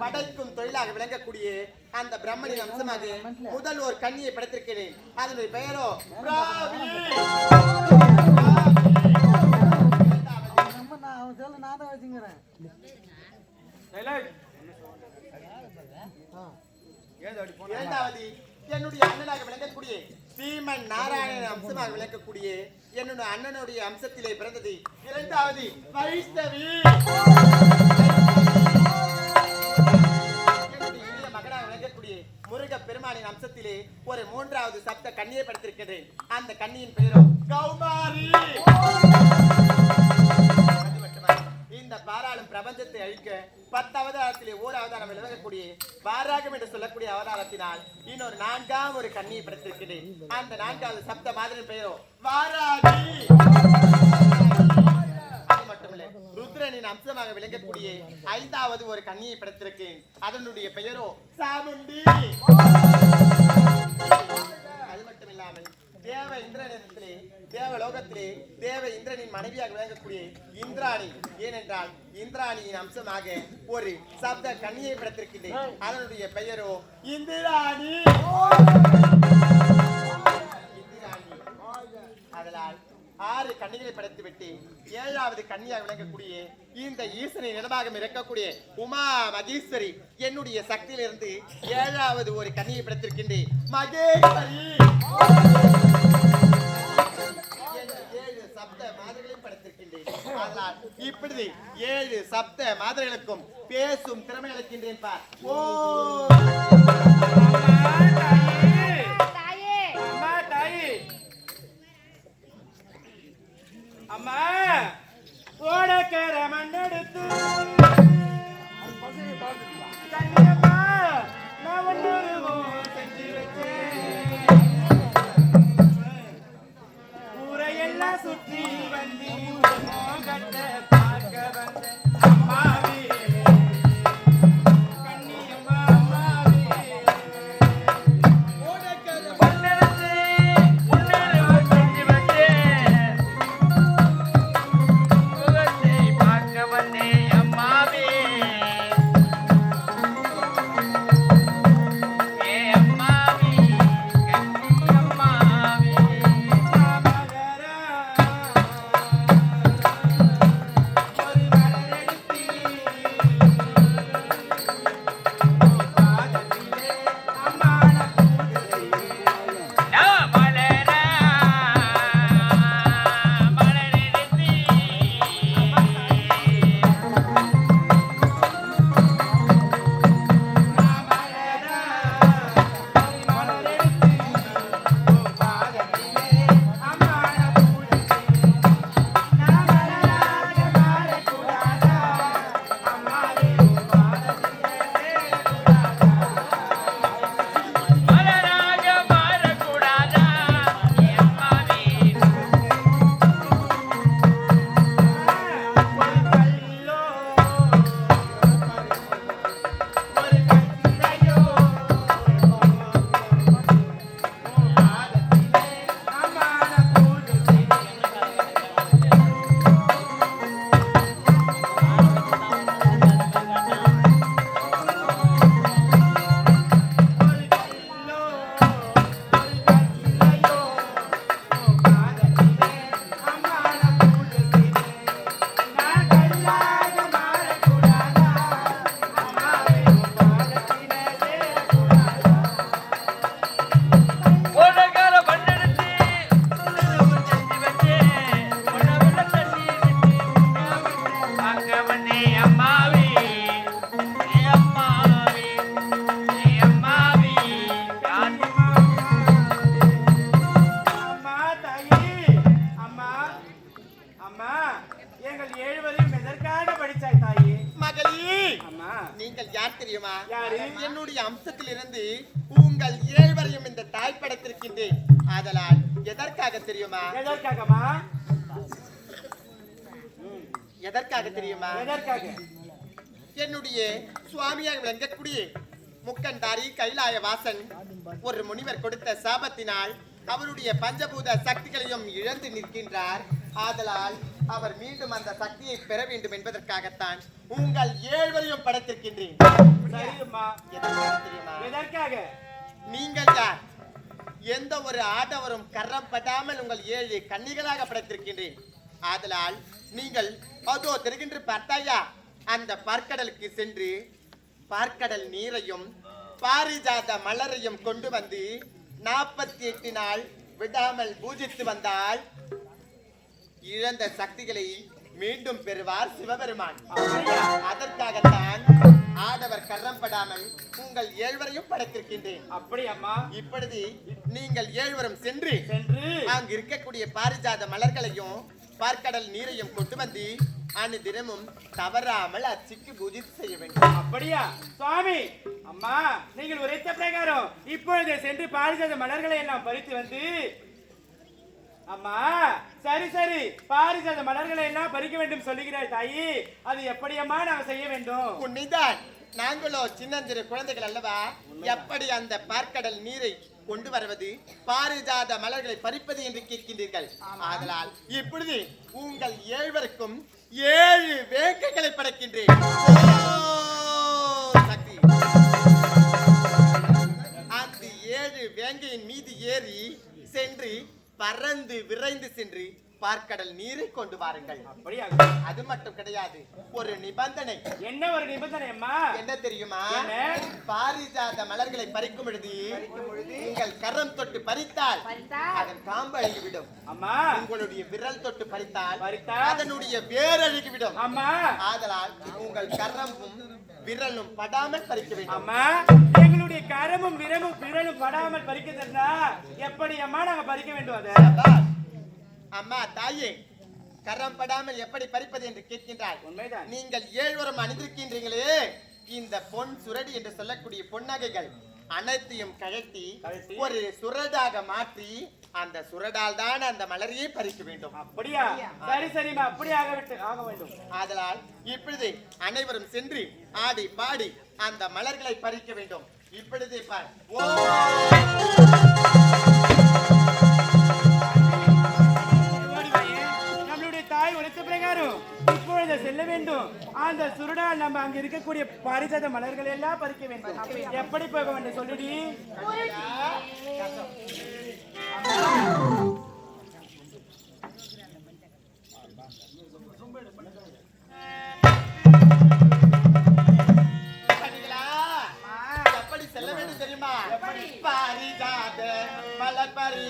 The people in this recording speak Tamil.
படைக்கும் தொழிலாக விளங்கக்கூடிய அந்த பிரம்மனின் அம்சமாக முதல் ஒரு கண்ணியை படைத்திருக்கிறேன். அதனுடைய பெயரோ இரண்டாவது என்னுடைய அண்ணனாக விளங்கக்கூடிய ஸ்ரீமன் நாராயணன் அம்சமாக விளங்கக்கூடிய என்னுடைய அண்ணனுடைய அம்சத்திலே பிறந்தது. இரண்டாவது வைஷ்ணவி. ஒரு மூன்றாவது சப்த கண்ணியை படுத்திருக்கிறேன் அந்த கண்ணியின் பெயரோ கௌமாரி. இந்த பாராளும் பிரபஞ்சத்தை அழிக்க பத்து அவதாரத்திலே ஓர் அவதாரம் விளங்கக்கூடிய பாராகம் என்று சொல்லக்கூடிய அவதாரத்தினால் இன்னொரு நான்காம் ஒரு கண்ணியை படுத்திருக்கிறேன் அந்த நான்காவது சப்த மாதிரி பெயரோ வாராகி. ருத்ரனின் அம்சமாக விளங்கக்கூடிய ஐந்தாவது ஒரு கண்ணியை படைத்திருக்கேன். அதனுடைய பெயரோ சாமுண்டி. அது மட்டும் இல்லாமல் தேவ இந்திரனிடத்திலே தேவலோகத்திலே தேவ இந்திரனின் மனைவியாக விளங்கக்கூடிய இந்திராணி. ஏனென்றால் இந்திராணியின் அம்சமாக ஒரு சப்த கன்னியை படைத்திருக்கின்றேன். அதனுடைய பெயரோ இந்திராணி. இந்திராணி. அதனால் ஆறு கன்னிகளை படைத்துவிட்டு ஏழாவது கண்ணியாக விளங்கக்கூடிய இந்த ஈசனை நிலமாக இருக்கக்கூடிய உமா மகேஸ்வரி என்னுடைய சக்தியிலிருந்து ஏழாவது ஒரு கன்னியை படைத்திருக்கின்றேன். மகேஸ்வரி! ஏழு சப்த படைத்திருக்கின்றேன். இப்படி ஏழு சப்த மாதிரிகளுக்கும் பேசும் திறமை அளிக்கின்றேன் பார் ஓ! உங்கள் ஏழ்வரையும் இந்த தாய் படைத்திருக்கின்றேன் ஆதலால் எதற்காக தெரியுமா? எதற்காகம்மா? எதற்காக தெரியுமா? எதற்காக? என்னுடைய சுவாமியாக விளங்கக்கூடிய முக்கண்டாரி கைலாய வாசன் ஒரு முனிவர் கொடுத்த சாபத்தினால் அவருடைய பஞ்சபூத சக்திகளையும் இழந்து நிற்கின்றார். ஆதலால் அவர் மீண்டும் அந்த சக்தியை பெற வேண்டும் என்பதற்காகத்தான் உங்கள் ஏழ்வரையும் படைத்திருக்கின்றேன். தெரியுமா? எந்த ஒரு ஆடவரும் கரப்படாமல் உங்கள் ஏழு கன்னிகளாக படைத்திருக்கின்றேன். ஆதலால் நீங்கள் அதோ தெரிகின்ற பார்த்தாயா அந்த பார்க்கடலுக்கு சென்று பார்க்கடல் நீரையும் பாரிஜாத மலரையும் கொண்டு வந்து நாற்பத்தி எட்டு நாள் விடாமல் பூஜித்து வந்தால் இழந்த சக்திகளை மீண்டும் பெறுவார் சிவபெருமான். அதற்காகத்தான் ஆடவர் கரம் படாமல் உங்கள் ஏழ்வரையும் படைத்திருக்கின்றேன். அப்படி அம்மா இப்பொழுது நீங்கள் ஏழ்வரும் சென்று சென்று அங்கு இருக்கக்கூடிய பாரிஜாத மலர்களையும் பார்க்கடல் நீரையும் கொண்டு வந்து அன்று தினமும் தவறாமல் அச்சிக்கு பூஜித்து செய்ய வேண்டும். அப்படியா? சுவாமி அம்மா நீங்கள் உரைத்த பிரகாரம் இப்பொழுது சென்று பாரிஜாத மலர்களை எல்லாம் பறித்து வந்து அம்மா சரி சரி. பாரிஜாத மலர்களை எல்லாம் பறிக்க வேண்டும் சொல்லுகிறாய் தாயி. அது எப்படியம்மா நாங்க செய்ய வேண்டும்? உன்னிதான் நாங்களோ சின்னஞ்சிறு குழந்தைகள் அல்லவா? எப்படி அந்த பார்க்கடல் நீரை கொண்டு வருவது? பாரிஜாத மலர்களை பறிப்பது என்று கேட்கின்றீர்கள். ஆதலால் இப்பொழுது உங்கள் ஏழ்வருக்கும் ஏழு வேங்கைகளை படைக்கின்றேன். அந்த ஏழு வேங்கையின் மீது ஏறி சென்று பறந்து விரைந்து சென்று பார்க்கடல் நீரை கொண்டு வாருங்கள். அப்படியா? அது மட்டும் கிடையாது ஒரு நிபந்தனை. என்ன ஒரு நிபந்தனை அம்மா? என்ன தெரியுமா? என்ன? பாரிஜாத மலர்களை பறிக்கும் பொழுது உங்கள் கரம் தொட்டு பறித்தால் அதன் காம்பு அழுகிவிடும் அம்மா. உங்களுடைய விரல் தொட்டு பறித்தால் பறித்தால்? அதனுடைய வேர் அழுகிவிடும் அம்மா. ஆதலால் உங்கள் கரமும் விரலும் படாமல் பறிக்க வேண்டும். அம்மா எங்களுடைய கரமும் விரமும் விரலும் படாமல் பறிக்கிறதுனா எப்படி அம்மா நாங்க பறிக்க வேண்டும் அதை? அம்மா தாயே கரம் படாமல் எப்படி பறிப்பது என்று கேட்கின்றாய் உண்மைதான். நீங்கள் ஏழ்வரம் அணிந்திருக்கின்றீங்களே இந்த பொன் சுரடி என்று சொல்லக்கூடிய பொன்னகைகள் அனைத்தையும் கழட்டி. ஒரு சுரடாக மாற்றி அந்த சுரடால் தான் அந்த மலரையே பறிக்க வேண்டும். அப்படியா? சரி சரிம்மா அப்படி ஆக விட்டு ஆக வேண்டும். ஆதலால் இப்பொழுது அனைவரும் சென்று ஆடி பாடி அந்த மலர்களை பறிக்க வேண்டும். இப்பொழுதே பார். அந்த சுருடால் நம்ம அங்க இருக்கக்கூடிய பரிசத மலர்கள் எல்லாம் பறிக்க வேண்டும். எப்படி போக வேண்டும் சொல்லுடி? எப்படி செல்ல வேண்டும் தெரியுமா? பரிசாத மலர் பறி